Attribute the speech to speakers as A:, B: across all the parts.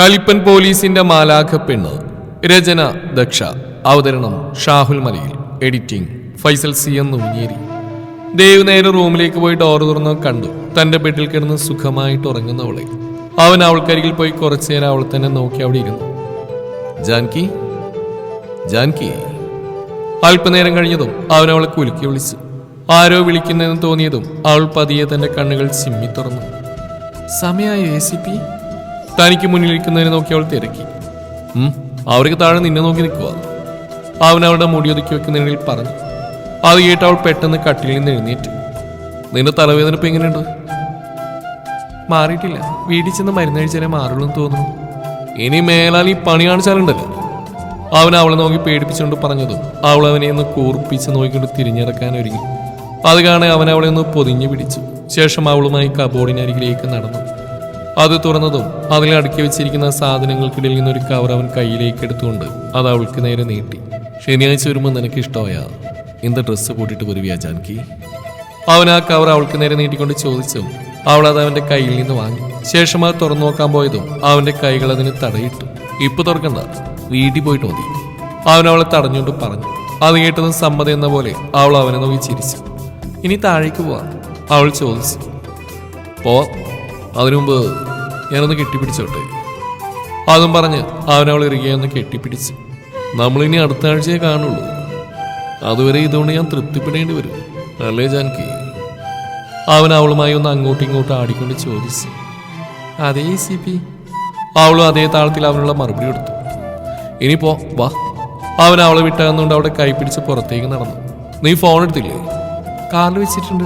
A: കലിപ്പൻ പോലീസിന്റെ മാലാഖ പെണ്ണ് രചന ദക്ഷ. അവതരണം ഷാഹുൽ മലയിൽ. എഡിറ്റിംഗ് ഫൈസൽ സി എന്ന് ഉഞ്ഞേരി ദേവ് നേരെ റൂമിലേക്ക് പോയി ഡോർ തുറന്ന് കണ്ടു. തന്റെ ബെഡിൽ കിടന്ന് സുഖമായിട്ട് ഉറങ്ങുന്നവളെ അവൻ അവൾക്കരികിൽ പോയി കുറച്ചു നേരം അവൾ തന്നെ നോക്കി അവിടെ ഇരുന്നു. ജാൻകി? ജാൻകി? അല്പനേരം കഴിഞ്ഞതും അവൻ അവളെ കുലുക്കി വിളിച്ചു. ആരോ വിളിക്കുന്നതെന്ന് തോന്നിയതും അവൾ പതിയെ തന്റെ കണ്ണുകൾ ചിമ്മി തുറന്നു. സമയായോ എ സി പി? തനിക്ക് മുന്നിലിരിക്കുന്നതിനെ നോക്കി അവൾ തിരക്കി. അവർക്ക് താഴെ നിന്നെ നോക്കി നിൽക്കുക. അവൻ അവളുടെ മുടി ഒതുക്കി വെക്കുന്നതിനിടയിൽ പറഞ്ഞു. അത് കേട്ട് അവൾ പെട്ടെന്ന് കട്ടിലിൽ നിന്ന് എഴുന്നേറ്റ്. നിന്റെ തലവേദന ഇപ്പൊ എങ്ങനെയുണ്ട്? മാറിയിട്ടില്ല. വീട്ടിൽ ചെന്ന് മരുന്ന് കഴിച്ചാലേ മാറുള്ളൂ എന്ന് തോന്നുന്നു. ഇനി മേലാൽ ഈ പണി കാണിച്ചാലുണ്ടല്ലോ. അവൻ അവളെ നോക്കി പേടിപ്പിച്ചുകൊണ്ട് പറഞ്ഞത് അവൾ അവനെ ഒന്ന് കൂർപ്പിച്ച് നോക്കിക്കൊണ്ട് തിരിഞ്ഞിറക്കാൻ ഒരുങ്ങി. അത് കാണെ അവൻ അവളെ ഒന്ന് പൊതിഞ്ഞു പിടിച്ചു. ശേഷം അവളുമായി കബോർഡിനരികിലേക്ക് നടന്നു. അത് തുറന്നതും അതിൽ അടുക്കി വെച്ചിരിക്കുന്ന സാധനങ്ങൾക്കിടയിൽ നിന്നൊരു കവർ അവൻ കയ്യിലേക്ക് എടുത്തുകൊണ്ട് അത് അവൾക്ക് നേരെ നീട്ടി. ശനിയാഴ്ച വരുമ്പോൾ നിനക്ക് ഇഷ്ടമായാ? എന്ത് ഡ്രസ്സ് കൂട്ടിയിട്ട് വരുവിയാ ജാൻകി? അവൻ ആ കവർ അവൾക്ക് നേരെ നീട്ടിക്കൊണ്ട് ചോദിച്ചു. അവൾ അത് അവന്റെ കയ്യിൽ നിന്ന് വാങ്ങി. ശേഷം അത് തുറന്നു നോക്കാൻ പോയതും അവന്റെ കൈകൾ അതിന് തടയിട്ടു. ഇപ്പൊ തുറക്കണ്ട. വീട്ടിൽ പോയിട്ട് മതി. അവൻ അവളെ തടഞ്ഞുകൊണ്ട് പറഞ്ഞു. അത് കേട്ടതും സമ്മതം എന്ന പോലെ അവൾ അവനെ നോക്കി ചിരിച്ചു. ഇനി താഴേക്ക് പോവാം. അവൾ ചോദിച്ചു. പോവാം അതിനു മുമ്പ് ഞാനൊന്ന് കെട്ടിപ്പിടിച്ചോട്ടെ? അതും പറഞ്ഞ് അവൻ അവൾ ഇറുകിയൊന്ന് കെട്ടിപ്പിടിച്ചു. നമ്മളിനി അടുത്ത ആഴ്ചയെ കാണുള്ളൂ. അതുവരെ ഇതുകൊണ്ട് ഞാൻ തൃപ്തിപ്പെടേണ്ടി വരും. അല്ലേ ജാൻകി? അവൻ അവളുമായി ഒന്ന് അങ്ങോട്ടും ഇങ്ങോട്ടും ആടിക്കൊണ്ട് ചോദിച്ചു. അതേ സി പി. അവളും അതേ താളത്തിൽ അവനുള്ള മറുപടി കൊടുത്തു. ഇനി പോ വാ. അവൻ അവളെ വിട്ടകന്നുകൊണ്ട് അവിടെ കൈപ്പിടിച്ച് പുറത്തേക്ക് നടന്നു. നീ ഫോൺ എടുത്തില്ലേ? കാറിൽ വെച്ചിട്ടുണ്ട്.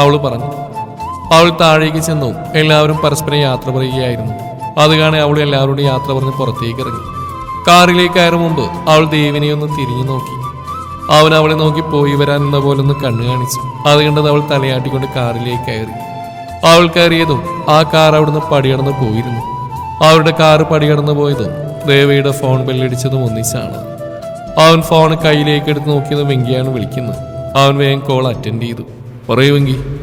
A: അവൾ പറഞ്ഞു. അവൾ താഴേക്ക് ചെന്നു. എല്ലാവരും പരസ്പരം യാത്ര പറയുകയായിരുന്നു. അത് കാണെ അവൾ എല്ലാവരോടും യാത്ര പറഞ്ഞ് പുറത്തേക്ക് ഇറങ്ങി. കാറിലേക്ക് കയറും മുമ്പ് അവൾ ദേവിനെ ഒന്ന് തിരിഞ്ഞു നോക്കി. അവൻ അവളെ നോക്കി പോയി വരാൻ എന്ന പോലെ ഒന്ന് കണ്ണു കാണിച്ചു. അത് കണ്ടത് അവൾ തലയാട്ടിക്കൊണ്ട് കാറിലേക്ക് കയറി. അവൾ കയറിയതും ആ കാർ അവിടുന്ന് പടികടന്ന് പോയിരുന്നു. അവരുടെ കാറ് പടികടന്ന് പോയതും ദേവിയുടെ ഫോൺ ബെല്ലടിച്ചതും ഒന്നിച്ചാണ്. അവൻ ഫോൺ കയ്യിലേക്ക് എടുത്ത് നോക്കിയത് വെങ്കിയാണ് വിളിക്കുന്നത്. അവൻ വേഗം കോൾ അറ്റൻഡ് ചെയ്തു. പറയൂ വെങ്കി.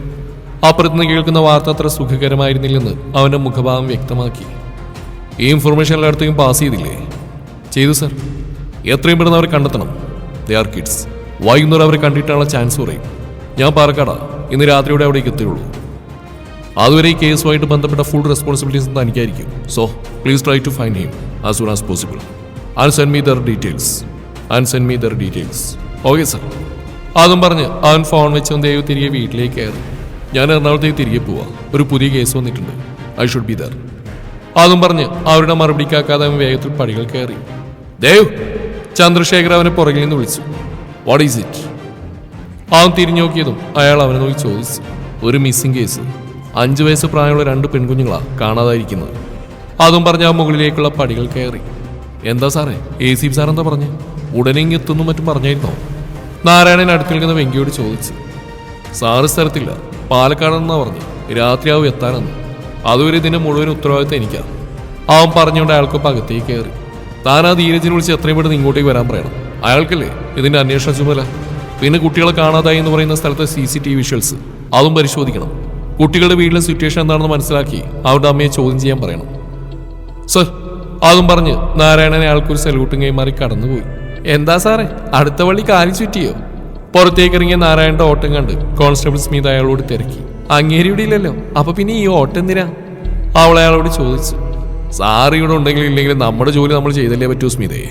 A: അപ്പുറത്തുനിന്ന് കേൾക്കുന്ന വാർത്ത അത്ര സുഖകരമായിരുന്നില്ലെന്ന് അവന്റെ മുഖഭാവം വ്യക്തമാക്കി. ഈ ഇൻഫർമേഷൻ എല്ലായിടത്തേക്കും പാസ് ചെയ്തില്ലേ? ചെയ്തു സർ എത്രയും പെട്ടെന്ന് അവരെ കണ്ടെത്തണം. ദേ ആർ കിഡ്സ് വൈകുന്നേരം അവരെ കണ്ടിട്ടുള്ള ചാൻസ് കുറയും. ഞാൻ പാലക്കാടാ ഇന്ന് രാത്രിയോടെ അവിടേക്ക് എത്തുകയുള്ളൂ. അതുവരെ ഈ കേസുമായിട്ട് ബന്ധപ്പെട്ട full responsibilities തനിക്കായിരിക്കും. So please try to find him as soon as possible and send me their details and send me their details okay sir അതും പറഞ്ഞ് അവൻ ഫോൺ വെച്ച് ദേവ് തിരികെ വീട്ടിലേക്ക് കയറി. ഞാൻ എറണാകുളത്തേക്ക് തിരികെ പോവാ. ഒരു പുതിയ കേസ് വന്നിട്ടുണ്ട്. ഐ ഷുഡ് ബി ദർ അതും പറഞ്ഞ് അവരുടെ മറുപടി കാക്കാതെ അവൻ വേഗത്തിൽ പടികൾ കയറി. ദേവ് ചന്ദ്രശേഖർ അവനെ പുറകിൽ നിന്ന് വിളിച്ചു. വാട്ട് ഈസ് ഇറ്റ് അവൻ തിരിഞ്ഞു നോക്കിയതും അയാൾ അവനെ നോക്കി ചോദിച്ചു. ഒരു മിസ്സിംഗ് കേസ് അഞ്ചു വയസ്സ് പ്രായമുള്ള രണ്ട് പെൺകുഞ്ഞുങ്ങളാണ് കാണാതായിരിക്കുന്നത്. അതും പറഞ്ഞ് ആ മുകളിലേക്കുള്ള പടികൾ കയറി. എന്താ സാറേ? എ സി സാർ എന്താ പറഞ്ഞു? ഉടനെ ഇങ്ങ് എത്തുന്നു മറ്റും പറഞ്ഞായിരുന്നോ? നാരായണൻ അടുത്ത് നിൽക്കുന്ന വെങ്കിയോട് ചോദിച്ചു. സാറ് സ്ഥലത്തില്ല. പാലക്കാടെന്നാ പറഞ്ഞു. രാത്രിയാവും എത്താനെന്ന്. അതുവരെ ഇതിന്റെ മുഴുവൻ ഉത്തരവാദിത്തം എനിക്കാണ് അവൻ പറഞ്ഞുകൊണ്ട് അയാൾക്കൊപ്പം അകത്തേക്ക് കയറി. താൻ ആ ധീരജിനെ വിളിച്ച് എത്രയും പെട്ടെന്ന് ഇങ്ങോട്ടേക്ക് വരാൻ പറയണം. അയാൾക്കല്ലേ ഇതിന്റെ അന്വേഷണ ചുമതല? പിന്നെ കുട്ടികളെ കാണാതായി എന്ന് പറയുന്ന സ്ഥലത്തെ സി സി ടി വിഷ്വൽസ് അതും പരിശോധിക്കണം. കുട്ടികളുടെ വീട്ടിലെ സിറ്റുവേഷൻ എന്താണെന്ന് മനസ്സിലാക്കി അവരുടെ അമ്മയെ ചോദ്യം ചെയ്യാൻ പറയണം. സർ അതും പറഞ്ഞ് നാരായണനെ അയാൾക്കൊരു സല്യൂട്ടും കൈമാറി കടന്നുപോയി. എന്താ സാറേ? അടുത്ത വള്ളി കാലി ചുറ്റിയോ? പുറത്തേക്ക് ഇറങ്ങിയ നാരായണന്റെ ഓട്ടം കണ്ട് കോൺസ്റ്റബിൾ സ്മിത അയാളോട് തിരക്കി. അങ്ങേരിയുടെ ഇല്ലല്ലോ അപ്പൊ പിന്നെ ഈ ഓട്ടം എന്തിനാ? അവൾ അയാളോട് ചോദിച്ചു. സാറ് ഇവിടെ ഉണ്ടെങ്കിലും ഇല്ലെങ്കിലും നമ്മുടെ ജോലി നമ്മൾ ചെയ്തല്ലേ പറ്റൂ സ്മിതയെ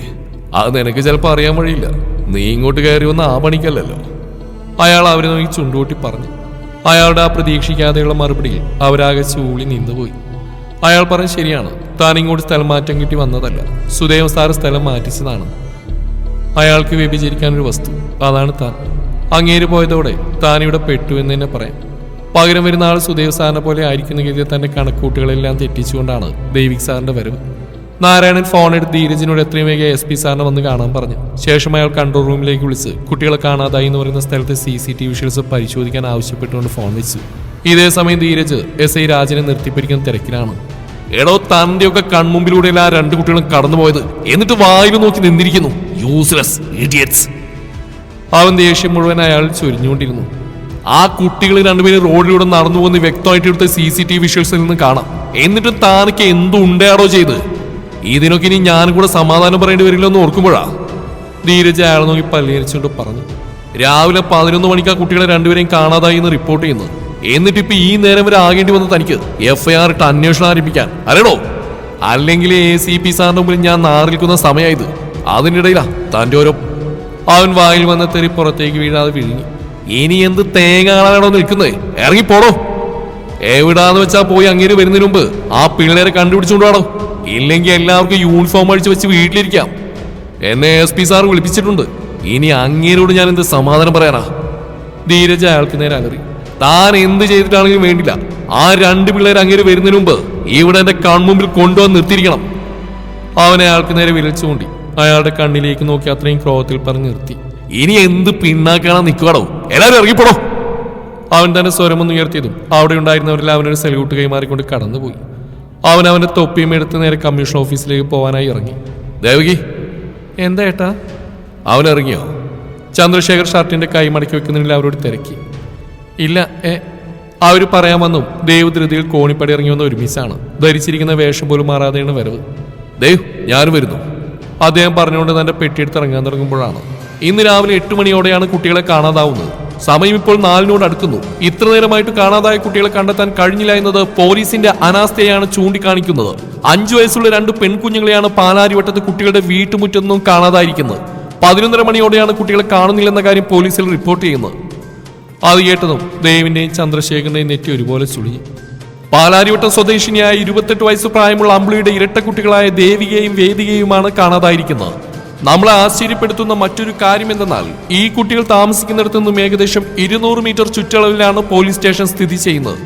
A: അത് നിനക്ക് ചിലപ്പോൾ അറിയാൻ വഴിയില്ല. നീ ഇങ്ങോട്ട് കയറി വന്ന ആ പണിക്കല്ലല്ലോ. അയാൾ അവരെ നോക്കി ചുണ്ടുകൂട്ടി പറഞ്ഞു. അയാളുടെ ആ പ്രതീക്ഷിക്കാതെയുള്ള മറുപടിയിൽ അവരാകെ ചൂളി നിന്നുപോയി. അയാൾ പറഞ്ഞ ശരിയാണ്. താൻ ഇങ്ങോട്ട് സ്ഥലം മാറ്റം കിട്ടി വന്നതല്ല. സുദേവ സാറ് സ്ഥലം മാറ്റിച്ചതാണ്. അയാൾക്ക് വ്യഭിചരിക്കാൻ ഒരു വസ്തു. അതാണ് താൻ. അങ്ങേര് പോയതോടെ താൻ ഇവിടെ പെട്ടു എന്ന് തന്നെ പറയാം. പകരം വരുന്ന ആൾ സുദേവ് സാറിനെ പോലെ ആയിരിക്കുന്ന ഗതിയിൽ തന്റെ കണക്കൂട്ടുകളെല്ലാം തെറ്റിച്ചുകൊണ്ടാണ് ദൈവിക് സാറിന്റെ വരവ്. നാരായണൻ ഫോൺ എടുത്ത് ധീരജിനോട് എത്രയും വേഗം എസ് പി സാറിനെ വന്ന് കാണാൻ പറഞ്ഞു. ശേഷം അയാൾ കൺട്രോൾ റൂമിലേക്ക് വിളിച്ച് കുട്ടികളെ കാണാതായി എന്ന് പറയുന്ന സ്ഥലത്തെ സി സി ടി വിഷ്വൽസ് പരിശോധിക്കാൻ ആവശ്യപ്പെട്ടുകൊണ്ട് ഫോൺ വെച്ചു. ഇതേ സമയം ധീരജ് എസ് ഐ രാജനെ നിർത്തിപ്പിടിക്കുന്ന തിരക്കിലാണ്. എടോ തന്റെയൊക്കെ കൺമുമ്പിലൂടെ ആ രണ്ട് കുട്ടികളും കടന്നുപോയത്. എന്നിട്ട് വായിൽ നോക്കി നിന്നിരിക്കുന്നു. യൂസ്ലെസ് ഇഡിയറ്റ്സ് അവൻ ദേഷ്യം മുഴുവൻ അയാൾ ചൊരിഞ്ഞുകൊണ്ടിരുന്നു. ആ കുട്ടികൾ രണ്ടുപേരും റോഡിലൂടെ നടന്നു പോകുന്ന വ്യക്തമായിട്ട് ഇവിടുത്തെ സി സി ടി വിഷ്വൽസിൽ നിന്ന് കാണാം. എന്നിട്ട് താനക്ക് എന്തുണ്ടാടോ ചെയ്ത്? ഇതിനൊക്കെ ഇനി ഞാനും കൂടെ സമാധാനം പറയേണ്ടി വരില്ല എന്ന് ഓർക്കുമ്പോഴാ ധീരജ് അയാൾ നോക്കി പല്ലിയരിച്ചുകൊണ്ട് പറഞ്ഞു. രാവിലെ പതിനൊന്ന് മണിക്ക് ആ കുട്ടികളെ രണ്ടുപേരെയും കാണാതായി എന്ന് റിപ്പോർട്ട് ചെയ്യുന്നു. എന്നിട്ട് ഇപ്പൊ ഈ നേരം വരെ ആകേണ്ടി വന്ന തനിക്ക് എഫ് ഐ ആർ ഇട്ട് അന്വേഷണം ആരംഭിക്കാൻ. അറിയണോ? അല്ലെങ്കിൽ എ സി പി സാറിന്റെ മുമ്പിൽ ഞാൻ നാറിൽക്കുന്ന സമയമായത് അതിനിടയിലാ തന്റെ ഓരോ അവൻ വായിൽ വന്ന തെറി പുറത്തേക്ക് വീഴാതെ വിഴുങ്ങി. ഇനി എന്ത് തേങ്ങ കാണാനാണോ നിൽക്കുന്നത് ഇറങ്ങിപ്പോടോ. എവിടാന്ന് വെച്ചാ പോയി അങ്ങേര് വരുന്നതിന് മുമ്പ് ആ പിള്ളേരെ കണ്ടുപിടിച്ചുകൊണ്ടാണോ ഇല്ലെങ്കിൽ എല്ലാവർക്കും യൂണിഫോം അടിച്ച് വെച്ച് വീട്ടിലിരിക്കാം. എന്നെ എസ് പി സാർ വിളിപ്പിച്ചിട്ടുണ്ട്. ഇനി അങ്ങേരോട് ഞാൻ എന്ത് സമാധാനം പറയാനാ? ധീരജ അയാൾക്ക് നേരെ അലറി. താൻ എന്ത് ചെയ്തിട്ടാണെങ്കിലും വേണ്ടില്ല. ആ രണ്ട് പിള്ളേർ അങ്ങേര് വരുന്നതിന് മുമ്പ് ഇവിടെ എന്റെ കൺമുമ്പിൽ കൊണ്ടുവന്ന് നിർത്തിയിരിക്കണം. അവനെ അയാൾക്ക് നേരെ വിളിച്ചുകൊണ്ടി അയാളുടെ കണ്ണിലേക്ക് നോക്കി അത്രയും ക്രോധത്തിൽ പറഞ്ഞു നിർത്തി. ഇനി എന്ത് പിന്നാക്കാണാ നിൽക്കുവാടോ എല്ലാവരും ഇറങ്ങിപ്പോടോ? അവൻ തന്നെ സ്വരമൊന്ന് ഉയർത്തിയതും അവിടെ ഉണ്ടായിരുന്നവരിൽ അവനൊരു സല്യൂട്ട് കൈമാറിക്കൊണ്ട് കടന്നുപോയി. അവൻ അവന്റെ തൊപ്പിയും എടുത്ത് നേരെ കമ്മീഷൻ ഓഫീസിലേക്ക് പോകാനായി ഇറങ്ങി. ദേവകി. എന്താ ഏട്ടാ? അവൻ ഇറങ്ങിയോ? ചന്ദ്രശേഖർ ഷർട്ടിന്റെ കൈ മടക്കി വെക്കുന്നതിൽ അവരോട് തിരക്കി. ഇല്ല ഏ അവർ പറയാൻ വന്നു ദേവ് ധൃതിയിൽ കോണിപ്പടി ഇറങ്ങി വന്ന ഒരു മിസ്സാണ്. ധരിച്ചിരിക്കുന്ന വേഷം പോലും മാറാതെയാണ് വരവ്. ദേവ് ഞാനും വരുന്നു. അദ്ദേഹം പറഞ്ഞുകൊണ്ട് തന്റെ പെട്ടിയെടുത്ത് ഇറങ്ങാൻ തുടങ്ങുമ്പോഴാണ്. ഇന്ന് രാവിലെ എട്ട് മണിയോടെയാണ് കുട്ടികളെ കാണാതാവുന്നത്. സമയം ഇപ്പോൾ നാലിനോട് അടുക്കുന്നു. ഇത്ര നേരമായിട്ട് കാണാതായ കുട്ടികളെ കണ്ടെത്താൻ കഴിഞ്ഞില്ല എന്നത് പോലീസിന്റെ അനാസ്ഥയാണ് ചൂണ്ടിക്കാണിക്കുന്നത്. അഞ്ചു വയസ്സുള്ള രണ്ട് പെൺകുഞ്ഞുങ്ങളെയാണ് പാലാരിവട്ടത്ത് കുട്ടികളുടെ വീട്ടുമുറ്റൊന്നും കാണാതായിരിക്കുന്നത്. പതിനൊന്നര മണിയോടെയാണ് കുട്ടികളെ കാണുന്നില്ലെന്ന കാര്യം പോലീസിൽ റിപ്പോർട്ട് ചെയ്യുന്നത്. അത് കേട്ടതും ദേവിന്റെയും ചന്ദ്രശേഖരന്റെയും നെറ്റി ഒരുപോലെ ചുളിഞ്ഞു പാലാരിവട്ടം സ്വദേശിനിയായ ഇരുപത്തെട്ട് വയസ്സ് പ്രായമുള്ള അമ്പിളിയുടെ ഇരട്ടക്കുട്ടികളായ ദേവികയും വേദികയുമാണ് കാണാതായിരിക്കുന്നത്. നമ്മളെ ആശ്ചര്യപ്പെടുത്തുന്ന മറ്റൊരു കാര്യം എന്തെന്നാൽ ഈ കുട്ടികൾ താമസിക്കുന്നിടത്തു നിന്നും ഏകദേശം ഇരുന്നൂറ് മീറ്റർ ചുറ്റളവിലാണ് പോലീസ് സ്റ്റേഷൻ സ്ഥിതി ചെയ്യുന്നത്.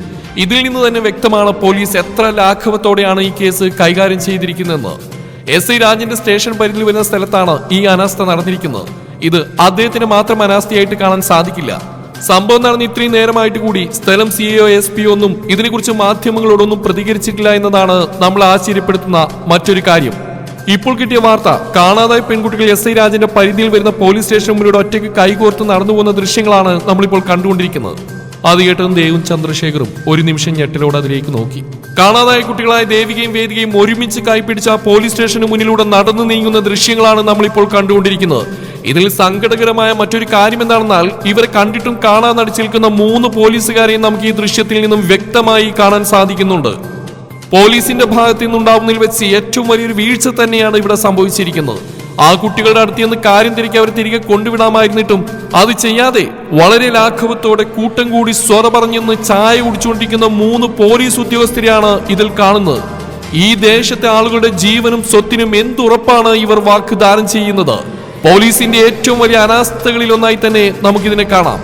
A: ഇതിൽ നിന്ന് തന്നെ വ്യക്തമാണ് പോലീസ് എത്ര ലാഘവത്തോടെയാണ് ഈ കേസ് കൈകാര്യം ചെയ്തിരിക്കുന്നതെന്ന്. എസ് ഐ രാജന്റെ സ്റ്റേഷൻ പരിധിയിൽ വരുന്ന സ്ഥലത്താണ് ഈ അനാസ്ഥ നടന്നിരിക്കുന്നത്. ഇത് അദ്ദേഹത്തിന് മാത്രം അനാസ്ഥയായിട്ട് കാണാൻ സാധിക്കില്ല. സംഭവം നടന്ന് ഇത്രയും നേരമായിട്ട് കൂടി സ്ഥലം സി ഒ എസ് പി ഒന്നും ഇതിനെക്കുറിച്ച് മാധ്യമങ്ങളോടൊന്നും പ്രതികരിച്ചിട്ടില്ല എന്നതാണ് നമ്മൾ ആശ്ചര്യപ്പെടുത്തുന്ന മറ്റൊരു കാര്യം. ഇപ്പോൾ കിട്ടിയ വാർത്ത കാണാതായ പെൺകുട്ടികൾ എസ് ഐ രാജന്റെ പരിധിയിൽ വരുന്ന പോലീസ് സ്റ്റേഷൻ മുന്നിലൂടെ ഒറ്റയ്ക്ക് കൈകോർത്ത് നടന്നു പോകുന്ന ദൃശ്യങ്ങളാണ് നമ്മളിപ്പോൾ കണ്ടുകൊണ്ടിരിക്കുന്നത്. അത് കേട്ടതും ദേവും ചന്ദ്രശേഖറും ഒരു നിമിഷം ഞെട്ടലോടെ അതിലേക്ക് നോക്കി. കാണാതായ കുട്ടികളായ ദേവികയും വേദികയും ഒരുമിച്ച് കൈപിടിച്ച പോലീസ് സ്റ്റേഷന് മുന്നിലൂടെ നടന്നു നീങ്ങുന്ന ദൃശ്യങ്ങളാണ് നമ്മളിപ്പോൾ കണ്ടുകൊണ്ടിരിക്കുന്നത്. ഇതിൽ സങ്കടകരമായ മറ്റൊരു കാര്യം എന്താണെന്നാൽ ഇവരെ കണ്ടിട്ടും കാണാൻ നടിച്ചിരിക്കുന്ന മൂന്ന് പോലീസുകാരെയും നമുക്ക് ഈ ദൃശ്യത്തിൽ നിന്നും വ്യക്തമായി കാണാൻ സാധിക്കുന്നുണ്ട്. പോലീസിന്റെ ഭാഗത്തു നിന്നുണ്ടാവുന്നതിൽ വെച്ച് ഏറ്റവും വലിയൊരു വീഴ്ച തന്നെയാണ് ഇവിടെ സംഭവിച്ചിരിക്കുന്നത്. ആ കുട്ടികളുടെ അടുത്ത് നിന്ന് കാര്യം തിരികെ അവർ തിരികെ കൊണ്ടുവിടാമായിരുന്നിട്ടും അത് ചെയ്യാതെ വളരെ ലാഘവത്തോടെ കൂട്ടം കൂടി സ്വറ പറഞ്ഞെന്ന് ചായ കുടിച്ചുകൊണ്ടിരിക്കുന്ന മൂന്ന് പോലീസ് ഉദ്യോഗസ്ഥരെയാണ് ഇതിൽ കാണുന്നത്. ഈ ദേശത്തെ ആളുകളുടെ ജീവനും സ്വത്തിനും എന്തുറപ്പാണ് ഇവർ വാഗ്ദാനം ചെയ്യുന്നത്? പോലീസിന്റെ ഏറ്റവും വലിയ അനാസ്ഥകളിൽ ഒന്നായി തന്നെ നമുക്കിതിനെ കാണാം.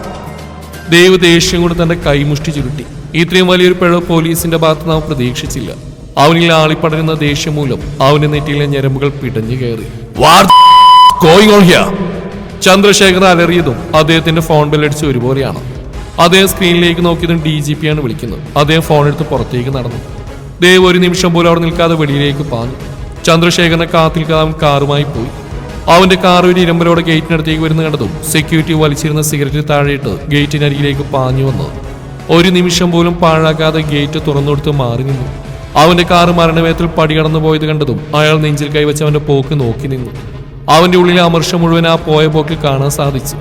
A: ദൈവ ദേഷ്യം കൊണ്ട് തന്റെ കൈമുഷ്ടി ചുരുട്ടി. ഇത്രയും വലിയൊരു പിഴവ് പോലീസിന്റെ ഭാഗത്ത് നാം പ്രതീക്ഷിച്ചില്ല. അവനിൽ ആളിപ്പടരുന്ന ദേഷ്യം മൂലം അവന്റെ നെറ്റിയിലെ ഞരമ്പുകൾ പിടഞ്ഞു കയറി? ചന്ദ്രശേഖർ അലറിയതും അദ്ദേഹത്തിന്റെ ഫോൺ ബെല്ലടിച്ച് ഒരുപോലെയാണ്. അദ്ദേഹം സ്ക്രീനിലേക്ക് നോക്കിയതും ഡി ജി പി ആണ് വിളിക്കുന്നത്. അദ്ദേഹം ഫോൺ എടുത്ത് പുറത്തേക്ക് നടന്നു. ദേവ് ഒരു നിമിഷം പോലും അവിടെ നിൽക്കാതെ വെളിയിലേക്ക് പാഞ്ഞു. ചന്ദ്രശേഖരനെ കാത്തിൽ കാറുമായി പോയി. അവന്റെ കാർ ഒരു ഇരമ്പലോടെ ഗേറ്റിനടുത്തേക്ക് വരുന്ന കണ്ടതും സെക്യൂരിറ്റി വലിച്ചിരുന്ന സിഗരറ്റ് താഴെയിട്ട് ഗേറ്റിനരികിലേക്ക് പാഞ്ഞു വന്നു. ഒരു നിമിഷം പോലും പാഴാക്കാതെ ഗേറ്റ് തുറന്നുകൊടുത്ത് മാറി നിന്നു. അവന്റെ കാർ മരണവേത്തിൽ പടികടന്നു പോയത് കണ്ടതും അയാൾ നെഞ്ചിൽ കൈവച്ച് അവന്റെ പോക്ക് നോക്കി നിന്നു. അവന്റെ ഉള്ളിലെ അമർഷം മുഴുവൻ ആ പോയ പോക്കിൽ കാണാൻ സാധിച്ചു.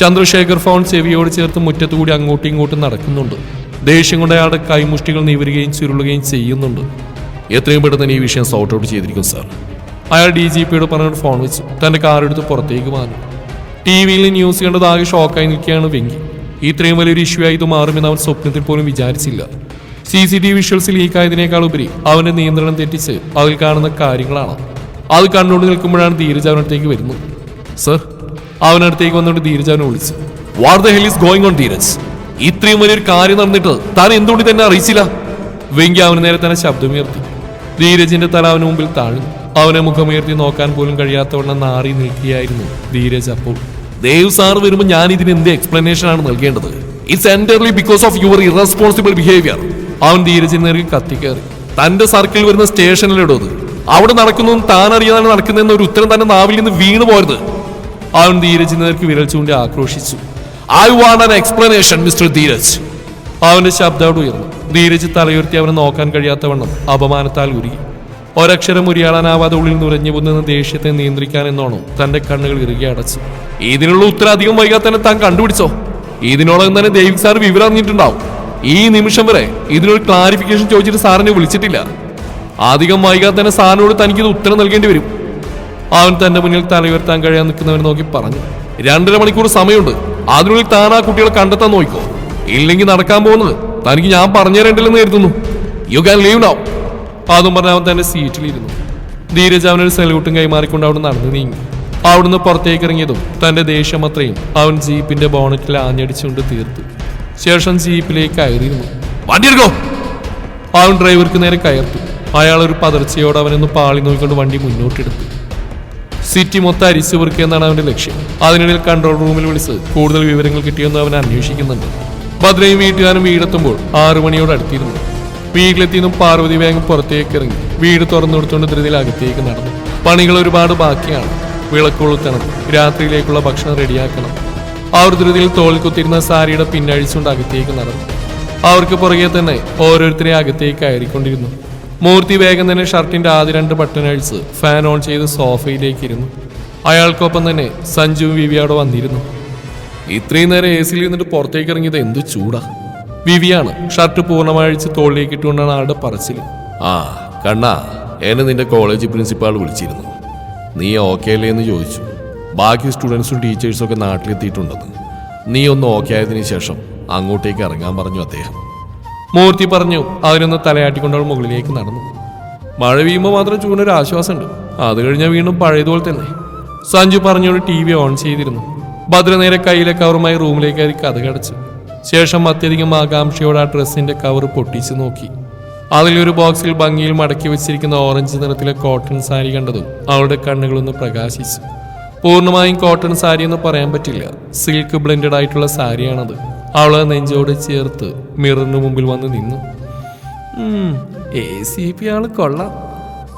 A: ചന്ദ്രശേഖർ ഫോൺ ചെവിയോട് ചേർത്ത് മുറ്റത്തുകൂടി അങ്ങോട്ടും ഇങ്ങോട്ടും നടക്കുന്നുണ്ട്. ദേഷ്യം കൊണ്ട് അയാളുടെ കൈമുഷ്ടികൾ നിവരുകയും ചുരുളുകയും ചെയ്യുന്നുണ്ട്. എത്രയും പെട്ടെന്ന് ഈ വിഷയം സോർട്ട് ഔട്ട് ചെയ്തിരിക്കും സാർ അയാൾ ഡി ജി പിയോട് പറഞ്ഞിട്ട് ഫോൺ വെച്ചു. തന്റെ കാർ എടുത്ത് പുറത്തേക്ക് മാറി ടി വിയിൽ ന്യൂസ് കണ്ടത് ആകെ ഷോക്കായി നിൽക്കുകയാണ് വെങ്കി. ഇത്രയും വലിയൊരു ഇഷ്യൂ ആയി ഇത് മാറുമെന്ന് അവൻ സ്വപ്നത്തിൽ പോലും വിചാരിച്ചില്ല. C C T V visuals ലീക്കായതിനേക്കാൾ ഉപരി അവന്റെ നിയന്ത്രണം തെറ്റിച്ച് അതിൽ കാണുന്ന കാര്യങ്ങളാണ്. അത് കണ്ടുകൊണ്ട് നിൽക്കുമ്പോഴാണ് ധീരജ് അവനടുത്തേക്ക് വരുന്നത്. സർ അവനടുത്തേക്ക് വന്നുകൊണ്ട് ധീരജ് അവനെ വിളിച്ചു. What the hell is going on Dheeraj? ഇത്രയും വലിയൊരു കാര്യം നടന്നിട്ട് താൻ എന്തുകൊണ്ട് തന്നെ അറിയിച്ചില്ല? വെങ്കി അവന് നേരെ തന്നെ ശബ്ദമുയർത്തി. ധീരജിന്റെ തല അവന് മുമ്പിൽ താഴ്ന്നു. അവനെ മുഖമുയർത്തി നോക്കാൻ പോലും കഴിയാത്തവണ്ണം നാറി നിൽക്കുകയായിരുന്നു ധീരജ് അപ്പോൾ. ദേവ് സാർ വരുമ്പോൾ ഞാൻ ഇതിന് എന്ത് എക്സ്പ്ലനേഷൻ ആണ് നൽകേണ്ടത്? It's entirely because of your irresponsible behaviour അവൻ ധീരജിന് നേരെ കത്തിക്കയറി തന്റെ സർക്കിൾ വരുന്ന സ്റ്റേഷനിലിടത് അവിടെ നടക്കുന്നതും താൻ അറിയാതാണ് നടക്കുന്നതെന്ന ഒരു ഉത്തരം തന്നെ നാവിൽ നിന്ന് വീണു പോരുത് അവൻ ധീരജിന് നേർക്ക് വിരൽ ചൂണ്ടി ആക്രോശിച്ചു. I want an explanation mister Dheeraj. അവന്റെ ശബ്ദം അവിടെ ഉയർന്നു. ധീരജ് തലയുയർത്തി അവനെ നോക്കാൻ കഴിയാത്തവണ്ണം അപമാനത്താൽ ഉരുകി. ഒരക്ഷരം ഉരിയാളാനാവാതെ ഉള്ളിൽ നുരഞ്ഞു പോകുന്ന ദേഷ്യത്തെ നിയന്ത്രിക്കാൻ എന്നോണം തന്റെ കണ്ണുകൾ ഇറുകി അടച്ചു. ഇതിനുള്ള ഉത്തരം അധികം വൈകാതെ തന്നെ താൻ കണ്ടുപിടിച്ചോ? ഇതിനോടകം തന്നെ ദേവിക് സാർ വിവരം അറിഞ്ഞിട്ടുണ്ടാവും ഈ നിമിഷം വരെ ഇതിനൊരു ക്ലാരിഫിക്കേഷൻ ചോദിച്ചിട്ട് സാറിനെ വിളിച്ചിട്ടില്ല. അധികം വൈകാതെ തന്നെ സാറിനോട് തനിക്കിത് ഉത്തരം നൽകേണ്ടി വരും. അവൻ തന്റെ മുന്നിൽ തലയുയർത്താൻ കഴിയാൻ നിൽക്കുന്നവരെ നോക്കി പറഞ്ഞു. രണ്ടര മണിക്കൂർ സമയമുണ്ട്. അതിനുള്ളിൽ താൻ ആ കുട്ടികളെ കണ്ടെത്താൻ നോക്കിക്കോ. ഇല്ലെങ്കിൽ നടക്കാൻ പോകുന്നത് തനിക്ക് ഞാൻ പറഞ്ഞു തരേണ്ടില്ലെന്ന് കരുതുന്നു. യു ക്യാൻ ലീവ് നൗ അതും പറഞ്ഞ് അവൻ തന്റെ സീറ്റിലിരുന്നു. ധീരജ് അവനൊരു സല്യൂട്ടും കൈമാറിക്കൊണ്ട് അവിടെ നടന്നു നീങ്ങി. അവിടുന്ന് പുറത്തേക്ക് ഇറങ്ങിയതും തന്റെ ദേഷ്യം അത്രയും അവൻ ജീപ്പിന്റെ ബോണറ്റിൽ ആഞ്ഞടിച്ചുകൊണ്ട് തീർത്തു. ശേഷം ജീപ്പിലേക്ക് കയറിയിരുന്നു. വണ്ടി എടുക്കോ? അവൻ ഡ്രൈവർക്ക് നേരെ കയർത്തു. അയാൾ ഒരു പതർച്ചയോടെ അവനൊന്ന് പാളി നോക്കിക്കൊണ്ട് വണ്ടി മുന്നോട്ടെടുത്തു. സിറ്റി മൊത്തം അരിച്ചു പെറുക്കുക എന്നാണ് അവന്റെ ലക്ഷ്യം. അതിനിടയിൽ കൺട്രോൾ റൂമിൽ വിളിച്ച് കൂടുതൽ വിവരങ്ങൾ കിട്ടിയെന്ന് അവൻ അന്വേഷിക്കുന്നുണ്ട്. ഭദ്രയും വീട്ടുകാരും വീടെത്തുമ്പോൾ ആറു മണിയോട് അടുത്തിരുന്നു. വീട്ടിലെത്തിയതും പാർവതി വേഗം പുറത്തേക്ക് ഇറങ്ങി. വീട് തുറന്നു കൊടുത്തുകൊണ്ട് ധൃതിയിൽ അകത്തേക്ക് നടന്നു. പണികൾ ഒരുപാട് ബാക്കിയാണ്. വിളക്കൊളുത്തണം രാത്രിയിലേക്കുള്ള ഭക്ഷണം റെഡിയാക്കണം. അവർ ധൃതിയിൽ തോളിൽ കുത്തിരുന്ന സാരിയുടെ പിന്നഴിച്ചുകൊണ്ട് അകത്തേക്ക് നടന്നു. അവർക്ക് പുറകെ തന്നെ ഓരോരുത്തരെ അകത്തേക്ക് കയറിക്കൊണ്ടിരുന്നു. മൂർത്തി വേഗം തന്നെ ഷർട്ടിന്റെ ആദ്യ രണ്ട് ബട്ടൺ അഴിച്ച് ഫാൻ ഓൺ ചെയ്ത് സോഫയിലേക്ക് ഇരുന്നു. അയാൾക്കൊപ്പം തന്നെ സഞ്ജുവും വിവി അവിടെ വന്നിരുന്നു. ഇത്രയും നേരം എ സിയിൽ നിന്നിട്ട് പുറത്തേക്ക് ഇറങ്ങിയത് എന്ത് ചൂടാ. വിവിയാണ്. ഷർട്ട് പൂർണമായി അഴിച്ച് തോളിലേക്ക് ഇട്ടുകൊണ്ടാണ് ആളുടെ പറച്ചിൽ
B: ആ കണ്ണാ എന്നെ നിന്റെ കോളേജ് പ്രിൻസിപ്പാൾ വിളിച്ചിരുന്നു. നീ ഓക്കെ അല്ലേ എന്ന് ചോദിച്ചു. ബാക്കി സ്റ്റുഡൻസും ടീച്ചേഴ്സും ഒക്കെ നാട്ടിലെത്തിയിട്ടുണ്ടെന്ന്. നീ ഒന്ന് ഓക്കെ ആയതിനു ശേഷം അങ്ങോട്ടേക്ക് ഇറങ്ങാൻ പറഞ്ഞു അദ്ദേഹം.
A: മൂർത്തി പറഞ്ഞു അതിനൊന്ന് തലയാട്ടിക്കൊണ്ട് അവൾ മുകളിലേക്ക് നടന്നു. മഴ വീഴുമ്പോൾ മാത്രം ചൂടിനൊരു ആശ്വാസമുണ്ട്. അത് കഴിഞ്ഞാൽ വീണ്ടും പഴയതുപോലെ തന്നെ. സഞ്ജു പറഞ്ഞോട് ടി വി ഓൺ ചെയ്തിരുന്നു ഭദ്ര നേരെ കയ്യിലെ കവറുമായി റൂമിലേക്ക് കയറി കഥ കടച്ചു. ശേഷം അത്യധികം ആകാംക്ഷയോടെ ആ ഡ്രസ്സിന്റെ കവർ പൊട്ടിച്ചു നോക്കി. അതിലൊരു ബോക്സിൽ ഭംഗിയിൽ മടക്കി വെച്ചിരിക്കുന്ന ഓറഞ്ച് നിറത്തിലെ കോട്ടൺ സാരി കണ്ടതും അവളുടെ കണ്ണുകളൊന്ന് പ്രകാശിച്ചു. പൂർണമായും കോട്ടൺ സാരി എന്ന് പറയാൻ പറ്റില്ല. സിൽക്ക് ബ്ലെൻഡഡ് ആയിട്ടുള്ള സാരിയാണത്. അവളെ നെഞ്ചോട് ചേർത്ത് മിററിന് മുമ്പിൽ വന്ന് നിന്നു. എ സി പി ആൾ കൊള്ളാം.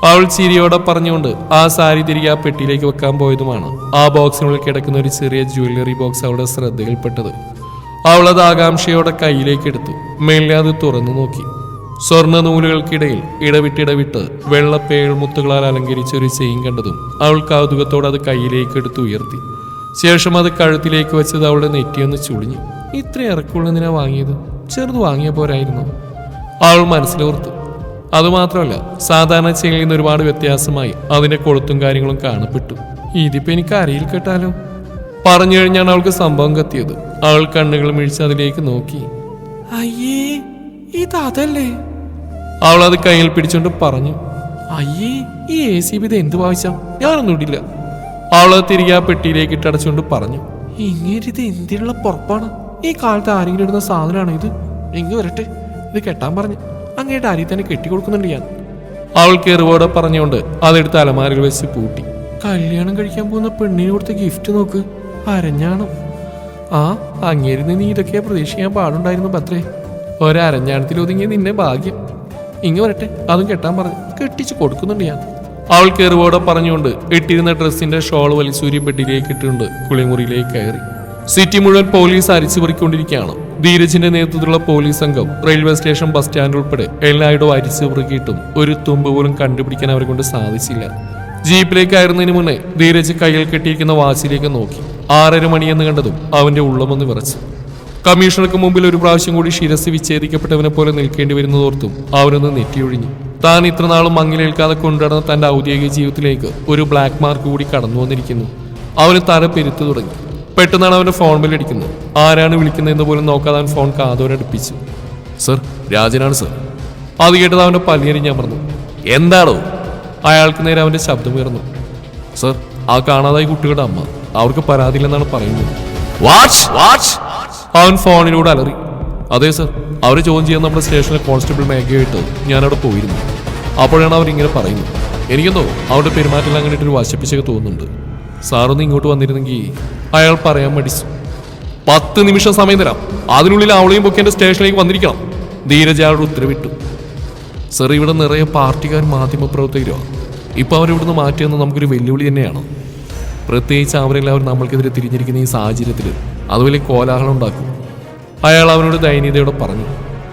A: അവൾ ചിരിയോടെ പറഞ്ഞുകൊണ്ട് ആ സാരി തിരികെ ആ പെട്ടിയിലേക്ക് വെക്കാൻ പോയതുമാണ്. ആ ബോക്സിനുള്ളിൽ കിടക്കുന്ന ഒരു ചെറിയ ജ്വല്ലറി ബോക്സ് അവളുടെ ശ്രദ്ധയിൽപ്പെട്ടത്. അവൾ അത് ആകാംക്ഷയോടെ കയ്യിലേക്ക് എടുത്തു അത് തുറന്നു നോക്കി. സ്വർണ നൂലുകൾക്കിടയിൽ ഇടവിട്ടിടവിട്ട് വെള്ളപ്പേൾ മുത്തുകളാൽ അലങ്കരിച്ച ഒരു ചെയിൻ കണ്ടതും അവൾ കൗതുകത്തോടെ അത് കയ്യിലേക്ക് എടുത്ത് ഉയർത്തി. ശേഷം അത് കഴുത്തിലേക്ക് വെച്ചത് അവളുടെ നെറ്റിയൊന്ന് ചുളിഞ്ഞു. ഇത്ര ഇറക്കുള്ളതിനാ വാങ്ങിയത്? ചെറുത് വാങ്ങിയ പോരായിരുന്നു. അവൾ മനസ്സിലോർത്തു. അതുമാത്രമല്ല സാധാരണ ചെയിനിൽ നിന്ന് ഒരുപാട് വ്യത്യാസമായി അതിന്റെ കൊളുത്തും കാര്യങ്ങളും കാണപ്പെട്ടു. ഇതിപ്പോ എനിക്ക് അരയിൽ കേട്ടാലോ? പറഞ്ഞു കഴിഞ്ഞാണ് അവൾക്ക് സംഭവം കത്തിയത്. അവൾ കണ്ണുകൾ മിഴിച്ച് അതിലേക്ക് നോക്കി. അയ്യേ ഇത് അതല്ലേ അവൾ അത് കയ്യിൽ പിടിച്ചോണ്ട് പറഞ്ഞു. അയ്യേ ഈ എ സി ബി ഇത് എന്ത് വായിച്ചാ? ഞാനൊന്നും ഇടില്ല. അവൾ അത് തിരികെ ആ പെട്ടിയിലേക്ക് ഇട്ടടച്ചുകൊണ്ട് പറഞ്ഞു. ഇങ്ങനെ ഇത് എന്തിനുള്ള പുറപ്പാണ്? ഈ കാലത്ത് ആരെങ്കിലും ഇടുന്ന സാധനമാണ് ഇത്? ഇങ്ങ് വരട്ടെ ഇത് കെട്ടാൻ പറഞ്ഞു. അങ്ങേട്ട് അരി തന്നെ കെട്ടി കൊടുക്കുന്നുണ്ട് ഞാൻ. അവൾ കെറിവോടെ പറഞ്ഞുകൊണ്ട് അതെടുത്ത് അലമാരയിൽ വെച്ച് പൂട്ടി. കല്യാണം കഴിക്കാൻ പോകുന്ന പെണ്ണിനെ കൊടുത്ത ഗിഫ്റ്റ് നോക്ക്. അരഞ്ഞാണം. ആ അങ്ങേരുന്ന് നീ ഇതൊക്കെ പ്രതീക്ഷിക്കാൻ പാടുണ്ടായിരുന്നു പത്രേ ഒരരഞ്ഞാണത്തിൽ ഒതുങ്ങിയ നിന്നെ ഭാഗ്യം. ഇങ്ങ് വരട്ടെ അതും കെട്ടാൻ പറഞ്ഞു. കെട്ടിച്ച് കൊടുക്കുന്നുണ്ട് ഞാൻ. അവൾ കയറുവോടെ പറഞ്ഞുകൊണ്ട് ഇട്ടിരുന്ന ഡ്രസ്സിന്റെ ഷോൾ വലിച്ചൂരി ബെഡിലേക്ക് ഇട്ടുകൊണ്ട് കുളിമുറിയിലേക്ക് കയറി. സിറ്റി മുഴുവൻ പോലീസ് അരിച്ചു പറിക്കൊണ്ടിരിക്കുകയാണ് ധീരജിന്റെ നേതൃത്വത്തിലുള്ള പോലീസ് സംഘം റെയിൽവേ സ്റ്റേഷൻ ബസ് സ്റ്റാൻഡ് ഉൾപ്പെടെ എല്ലായിടവും അരിച്ചു ഒരു തുമ്പ് പോലും കണ്ടുപിടിക്കാൻ അവരെ കൊണ്ട് സാധിച്ചില്ല. ജീപ്പിലേക്ക് കയറുന്നതിന് മുന്നേ ധീരജ് കയ്യിൽ കെട്ടിയിരിക്കുന്ന വാച്ചിലേക്ക് നോക്കി. ആറര മണിയെന്ന് കണ്ടതും അവന്റെ ഉള്ളമൊന്ന് വിറച്ചു. കമ്മീഷണർക്ക് മുമ്പിൽ ഒരു പ്രാവശ്യം കൂടി ശിരസ് വിച്ഛേദിക്കപ്പെട്ടവനെ പോലെ നിൽക്കേണ്ടി വരുന്നതോർത്തും അവനൊന്ന് നെറ്റിയൊഴിഞ്ഞു. താൻ ഇത്രനാളും മങ്ങിലേൽക്കാതെ കൊണ്ടുനടന്ന തന്റെ ഔദ്യോഗിക ജീവിതത്തിലേക്ക് ഒരു ബ്ലാക്ക് മാർക്ക് കൂടി കടന്നു വന്നിരിക്കുന്നു. അവന് തല പെരുത്തു തുടങ്ങി. പെട്ടെന്നാണ് അവന്റെ ഫോൺ ബില്ലടിക്കുന്നത് ആരാണ് വിളിക്കുന്നതെന്ന് പോലും നോക്കാതെ അവൻ ഫോൺ കാതോരടുപ്പിച്ചു സർ രാജനാണ് സർ. അത് കേട്ടത് അവന്റെ അവന്റെ പല്ലിയരിഞ്ഞമർന്നു എന്താണോ അയാൾക്ക് നേരെ അവന്റെ ശബ്ദം ഉയർന്നു. സർ ആ കാണാതായി കുട്ടികളുടെ അമ്മ. അവർക്ക് പരാതിയില്ലെന്നാണ് പറയുന്നത്. വാച്ച് വാച്ച് അവൻ ഫോണിലൂടെ അലറി. അതെ സർ അവരെ ചോദ്യം ചെയ്യാൻ നമ്മുടെ സ്റ്റേഷനിലെ കോൺസ്റ്റബിൾ മേഘയായിട്ട് ഞാനവിടെ പോയിരുന്നു. അപ്പോഴാണ് അവരിങ്ങനെ പറയുന്നത്. എനിക്കെന്തോ അവരുടെ പെരുമാറ്റം അങ്ങനെ ഒരു വശപ്പിച്ചൊക്കെ തോന്നുന്നുണ്ട്. സാറൊന്ന് ഇങ്ങോട്ട് വന്നിരുന്നെങ്കിൽ അയാൾ പറയാൻ മടിച്ചു പത്ത് നിമിഷം സമയം തരാം. അതിനുള്ളിൽ അവളെയും പൊക്കി എന്റെ സ്റ്റേഷനിലേക്ക് വന്നിരിക്കണം. ധീരജ് അയാളുടെ ഉത്തരവിട്ടു. സർ ഇവിടെ നിറയെ പാർട്ടിക്കാർ മാധ്യമപ്രവർത്തകരോ ഇപ്പോൾ അവരിവിടുന്ന് മാറ്റിയെന്ന് നമുക്കൊരു വെല്ലുവിളി തന്നെയാണ്. പ്രത്യേകിച്ച് അവരെല്ലാവരും നമ്മൾക്കെതിരെ തിരിഞ്ഞിരിക്കുന്ന ഈ സാഹചര്യത്തിൽ അത് വലിയ കോലാഹലം ഉണ്ടാക്കും. അയാൾ അവനോട് ദയനീയതയോടെ പറഞ്ഞു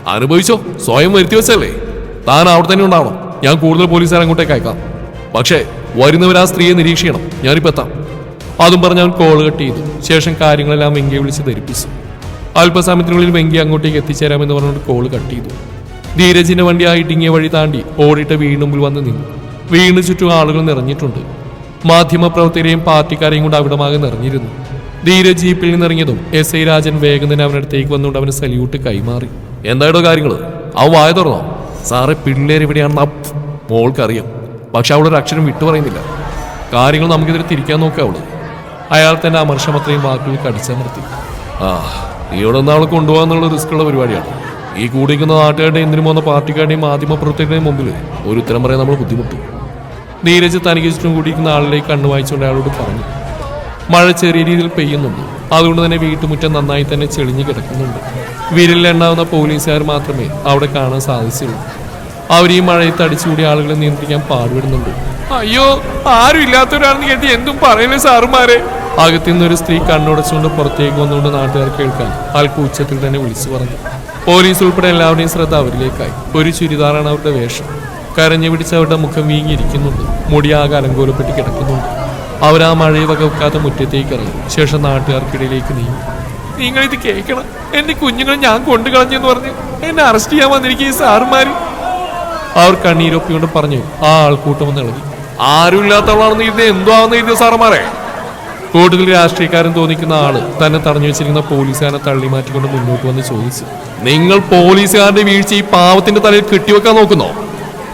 A: അനുഭവിച്ചോ സ്വയം വരുത്തി വെച്ചല്ലേ? താൻ അവിടെ തന്നെ ഉണ്ടാവണം. ഞാൻ കൂടുതൽ പോലീസുകാരെ അങ്ങോട്ടേക്ക് അയക്കാം. പക്ഷേ വരുന്നവർ ആ സ്ത്രീയെ നിരീക്ഷിക്കണം. ഞാനിപ്പോൾ എത്താം. അതും പറഞ്ഞ് അവൻ കോൾ കട്ട് ചെയ്തു. ശേഷം കാര്യങ്ങളെല്ലാം വെങ്കിയെ വിളിച്ച് ധരിപ്പിച്ചു. അല്പസമയത്തിനുള്ളിൽ വെങ്കി അങ്ങോട്ടേക്ക് എത്തിച്ചേരാമെന്ന് പറഞ്ഞുകൊണ്ട് കോൾ കട്ട് ചെയ്തു. ധീരജിന്റെ വണ്ടി ആ ഇടുങ്ങിയ വഴി താണ്ടി ഓടിയിട്ട് വീടിന് മുമ്പിൽ വന്ന് നിന്നു. വീടിന് ചുറ്റും ആളുകൾ നിറഞ്ഞിട്ടുണ്ട്. മാധ്യമപ്രവർത്തകരെയും പാർട്ടിക്കാരെയും കൊണ്ട് അവിടമാകെ നിറഞ്ഞിരുന്നു. ധീര ജീപ്പിൽ നിന്നിറങ്ങിയതും എസ് ഐ രാജൻ വേഗം തന്നെ അവനടുത്തേക്ക് വന്നുകൊണ്ട് അവന് സല്യൂട്ട് കൈമാറി. എന്തായിട്ടോ കാര്യങ്ങൾ അവൻ വായ തുറന്നോ? സാറെ അപ്പ് മോൾക്കറിയാം. പക്ഷെ അവളൊരു അക്ഷരം വിട്ടു പറയുന്നില്ല. കാര്യങ്ങൾ നമുക്കെതിരെ തിരിക്കാൻ നോക്കുക അവൾ. അയാൾ തന്നെ അമർഷം അത്രയും വാക്കുകൾ കടിച്ചമർത്തി. ആ ഇവിടെ നിന്ന് അവളെ കൊണ്ടുപോകാന്നുള്ള റിസ്ക് ഉള്ള പരിപാടിയാണ്. ഈ കൂടിക്കുന്ന നാട്ടുകാരുടെയും എന്തിനു പോകുന്ന പാർട്ടിക്കാരുടെയും മാധ്യമപ്രവർത്തകരുടെയും മുമ്പിൽ ഒരു ഉത്തരം പറയാൻ നമ്മൾ ബുദ്ധിമുട്ടും. നീരജ് തനിക്ക് ചുറ്റും കൂടിയിരിക്കുന്ന ആളിലേക്ക് കണ്ണു വായിച്ചുകൊണ്ട് അയാളോട് പറഞ്ഞു മഴ ചെറിയ രീതിയിൽ പെയ്യുന്നുണ്ട്. അതുകൊണ്ട് തന്നെ വീട്ടുമുറ്റം നന്നായി തന്നെ ചെളിഞ്ഞു കിടക്കുന്നുണ്ട്. വിരലിലെണ്ണാവുന്ന പോലീസുകാർ മാത്രമേ അവിടെ കാണാൻ സാധിച്ചുള്ളൂ. അവർ ഈ മഴയത്ത് അടിച്ചുകൂടി ആളുകളെ നിയന്ത്രിക്കാൻ പാടുപെടുന്നുണ്ട്. അയ്യോ ആരും ഇല്ലാത്തവരാണെന്ന് കരുതി എന്തും പറയലേ സാറുമാരെ? അകത്തു നിന്നൊരു സ്ത്രീ കണ്ണുടച്ചുകൊണ്ട് പുറത്തേക്ക് വന്നുകൊണ്ട് നാട്ടുകാർ കേൾക്കാൻ അയാൾക്ക് ഉച്ചത്തിൽ തന്നെ വിളിച്ചു പറഞ്ഞു. പോലീസ് ഉൾപ്പെടെ എല്ലാവരുടെയും ശ്രദ്ധ അവരിലേക്കായി. ഒരു ചുരിദാറാണ് അവരുടെ വേഷം. കരഞ്ഞു പിടിച്ച് അവരുടെ മുഖം വീങ്ങിയിരിക്കുന്നുണ്ട്. മുടിയാകെ അലങ്കോലപ്പെട്ട് കിടക്കുന്നുണ്ട്. അവർ ആ മഴയെ വകവെക്കാത്ത മുറ്റത്തേക്ക് ഇറങ്ങി. ശേഷം നാട്ടുകാർക്കിടയിലേക്ക് നീങ്ങി. നിങ്ങൾ ഇത് കേൾക്കണം. എന്റെ കുഞ്ഞുങ്ങളെ ഞാൻ കൊണ്ടു കളഞ്ഞെന്ന് പറഞ്ഞ് എന്നെ അറസ്റ്റ് ചെയ്യാൻ വന്നിരിക്കും ഈ സാറുമാര്. അവർ കണ്ണീരൊപ്പിയോണ്ട് പറഞ്ഞു ആ ആൾക്കൂട്ടം ഒന്ന് ഇളകി. ആരുമില്ലാത്തവളാണെന്ന് ഇത് എന്തോ ആവുന്ന ഇത് സാറന്മാരെ. കൂടുതൽ രാഷ്ട്രീയക്കാരൻ തോന്നിക്കുന്ന ആൾ തന്നെ തടഞ്ഞു വെച്ചിരിക്കുന്ന പോലീസുകാരനെ തള്ളി മാറ്റിക്കൊണ്ട് മുന്നോട്ട് വന്ന് ചോദിച്ചു. നിങ്ങൾ പോലീസുകാരുടെ വീഴ്ച ഈ പാവത്തിന്റെ തലയിൽ കെട്ടിവെക്കാൻ നോക്കുന്നോ?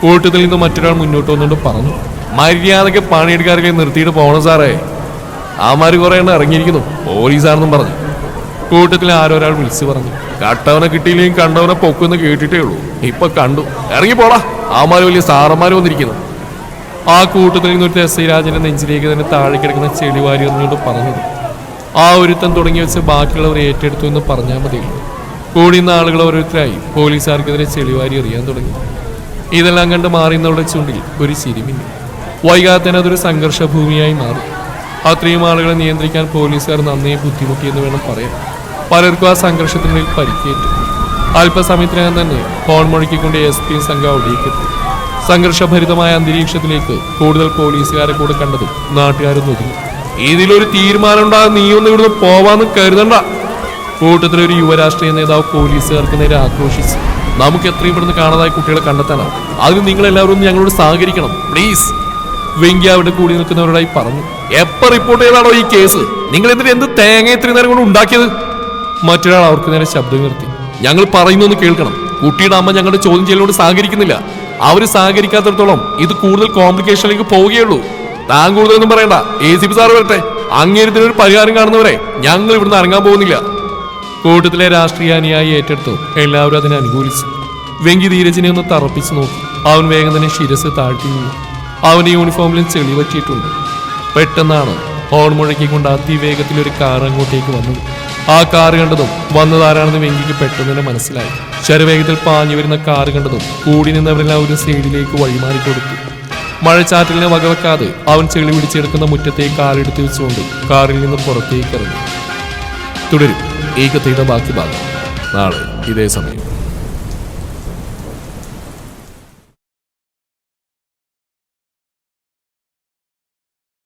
A: കൂട്ടത്തിൽ നിന്ന് മറ്റൊരാൾ മുന്നോട്ട് വന്നുകൊണ്ട് പറഞ്ഞു മര്യാദയ്ക്ക് പണിയെടുക്കാരൊക്കെ നിർത്തിയിട്ട് പോകണം സാറേ. ആമാര് കുറെ എണ്ണം ഇറങ്ങിയിരിക്കുന്നു പോലീസാണെന്നും പറഞ്ഞു. കൂട്ടത്തിൽ ഒരാൾ വിളിച്ചു പറഞ്ഞു കട്ടവനെ കിട്ടിയില്ലെങ്കിൽ കണ്ടവനെ പൊക്കുന്ന് കേട്ടിട്ടേ ഉള്ളൂ. ഇപ്പൊ കണ്ടു. ഇറങ്ങി പോടാ. ആമാര് വലിയ സാറന്മാര് വന്നിരിക്കുന്നു. ആ കൂട്ടത്തിൽ നിന്നൊരു എസ് ഐ രാജന്റെ നെഞ്ചിലേക്ക് തന്നെ താഴെ കിടക്കുന്ന ചെളി വാരി എറിഞ്ഞുകൊണ്ട് പറഞ്ഞത് ആ ഒരുത്തൻ തുടങ്ങി വെച്ച് ബാക്കിയുള്ളവർ ഏറ്റെടുത്തു എന്ന് പറഞ്ഞാൽ മതിയുള്ളൂ കൂടിയുന്ന ആളുകൾ ഓരോരുത്തരായി പോലീസുകാർക്കെതിരെ ചെളിവാരി എറിയാൻ തുടങ്ങി. ഇതെല്ലാം കണ്ട് മാറിയുന്നവരുടെ ചുണ്ടിൽ ഒരു ചിരിമിന്നി. വൈകാതെ അതൊരു സംഘർഷ ഭൂമിയായി മാറി. അത്രയും ആളുകളെ നിയന്ത്രിക്കാൻ പോലീസുകാർ നന്നേ ബുദ്ധിമുട്ടിയെന്ന് വേണം പറയാം പലർക്കും ആ സംഘർഷത്തിനിടയിൽ പരിക്കേറ്റു. അല്പസമയത്തിനകം തന്നെ ഫോൺ മുഴക്കിക്കൊണ്ട് എസ് പി സംഘം അവിടേക്കെത്തി സംഘർഷഭരിതമായ അന്തരീക്ഷത്തിലേക്ക് കൂടുതൽ പോലീസുകാരെ കൂടെ കണ്ടതും നാട്ടുകാരും ഒതുങ്ങി. ഇതിലൊരു തീരുമാനം ഉണ്ടാകും നീ ഒന്ന് ഇവിടുന്ന് പോവാന്ന് കരുതണ്ട. കൂട്ടത്തിലൊരു യുവരാഷ്ട്രീയ നേതാവ് പോലീസുകാർക്ക് നേരെ ആക്രോശിച്ചു. നമുക്ക് എത്രയും പെട്ടെന്ന് കാണാതായ കുട്ടികളെ കണ്ടെത്താനാണ് അതിന് നിങ്ങൾ എല്ലാവരും ഒന്ന് ഞങ്ങളോട് സഹകരിക്കണം. പ്ലീസ് വെങ്കി അവിടെ കൂടി നിൽക്കുന്നവരോടായി പറഞ്ഞു. എപ്പ റിപ്പോർട്ട് ചെയ്താണോ ഈ കേസ് നിങ്ങൾ എന്നിട്ട് എന്ത് തേങ്ങ ഇത്രയും നേരം കൊണ്ട് ഉണ്ടാക്കിയത്? മറ്റൊരാൾ അവർക്ക് നേരെ ശബ്ദം നിർത്തി ഞങ്ങൾ പറയുന്നൊന്ന് കേൾക്കണം. കുട്ടിയുടെ അമ്മ ഞങ്ങളുടെ ചോദ്യം ചെയ്യലോട് സഹകരിക്കുന്നില്ല. അവർ സഹകരിക്കാത്തിടത്തോളം ഇത് കൂടുതൽ കോംപ്ലിക്കേഷനിലേക്ക് പോവുകയുള്ളൂ താൻ കൂടുതലൊന്നും പറയണ്ട. എ സി പി സാറ് വരട്ടെ. അങ്ങേരത്തിനൊരു പരിഹാരം കാണുന്നവരെ ഞങ്ങൾ ഇവിടുന്ന് ഇറങ്ങാൻ പോകുന്നില്ല. കൂട്ടത്തിലെ രാഷ്ട്രീയ അനുയായി ഏറ്റെടുത്തു. എല്ലാവരും അതിനെ അനുകൂലിച്ചു. വെങ്കി ധീരജിനെ ഒന്ന് തറപ്പിച്ചു നോക്കി. അവൻ വേഗം തന്നെ ശിരസ് താഴ്ത്തി നിന്നു. അവന്റെ യൂണിഫോമിലും ചെളി പറ്റിയിട്ടുണ്ട് പെട്ടെന്നാണ് ഹോൺ മുഴക്കിക്കൊണ്ട് അതിവേഗത്തിൽ ഒരു കാർ അങ്ങോട്ടേക്ക് വന്നത് ആ കാർ കണ്ടതും വന്നതാരാണെന്ന് വെങ്കിക്ക് പെട്ടെന്ന് തന്നെ മനസ്സിലായി. ചെറുവേഗത്തിൽ പാഞ്ഞു വരുന്ന കാർ കണ്ടതും കൂടി നിന്നവരെല്ലാം ഒരു സൈഡിലേക്ക് വഴിമാറി കൊടുത്തു. മഴച്ചാറ്റലിനെ വകവെക്കാതെ അവൻ ചെളി പിടിച്ചെടുക്കുന്ന മുറ്റത്തേക്ക് കാറെടുത്ത് വെച്ചുകൊണ്ട് കാറിൽ നിന്ന് പുറത്തേക്ക് ഇറങ്ങി. തുടരും. ഏകതയുടെ ബാക്കി ഭാഗം നാളെ ഇതേ സമയം.